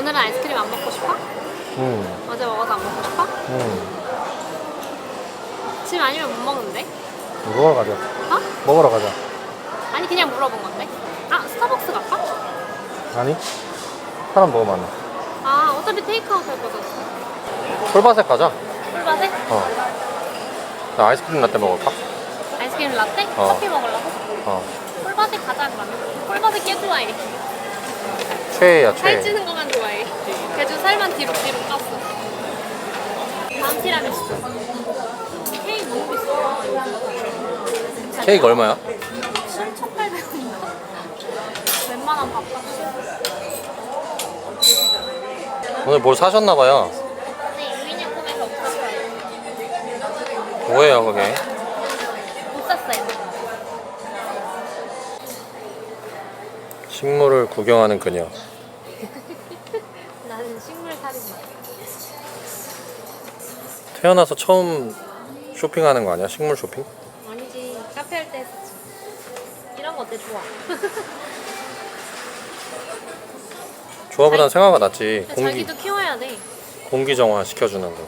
오늘은 아이스크림 안 먹고 싶어? 응. 어제 먹어서 안 먹고 싶어? 응. 지금 아니면 못 먹는데? 먹으러 가자. 어? 먹으러 가자. 아니 그냥 물어본 건데? 아 스타벅스 갈까? 아니? 사람 너무 많아. 아 어차피 테이크아웃 할 거잖아 솔바색 가자. 꿀바세? 어. 나 아이스크림 라떼 먹을까? 아이스크림 라떼? 어. 커피 먹으려고? 어. 꿀바세 가자 그러면 꿀바세 꽤 좋아해 최애야, 살 최애. 찌는 그래도 살만 뒤로 뒤로 쪘어 다음 티라미수 케이크 너무 비싸 케이크 얼마야? 7,800원인가? 웬만한 밥값이 오늘 뭘 사셨나봐요. 네, 유인약품에서 못 샀어요 뭐예요, 그게? 못 샀어요 식물을 구경하는 그녀. 나는 식물 살인마 태어나서 처음 쇼핑하는 거 아니야? 식물 쇼핑? 아니지 카페 할 때 했었지 이런 거 어때 좋아 조합보단 생화가 낫지. 공기, 자기도 키워야 돼 공기 정화 시켜주는 거.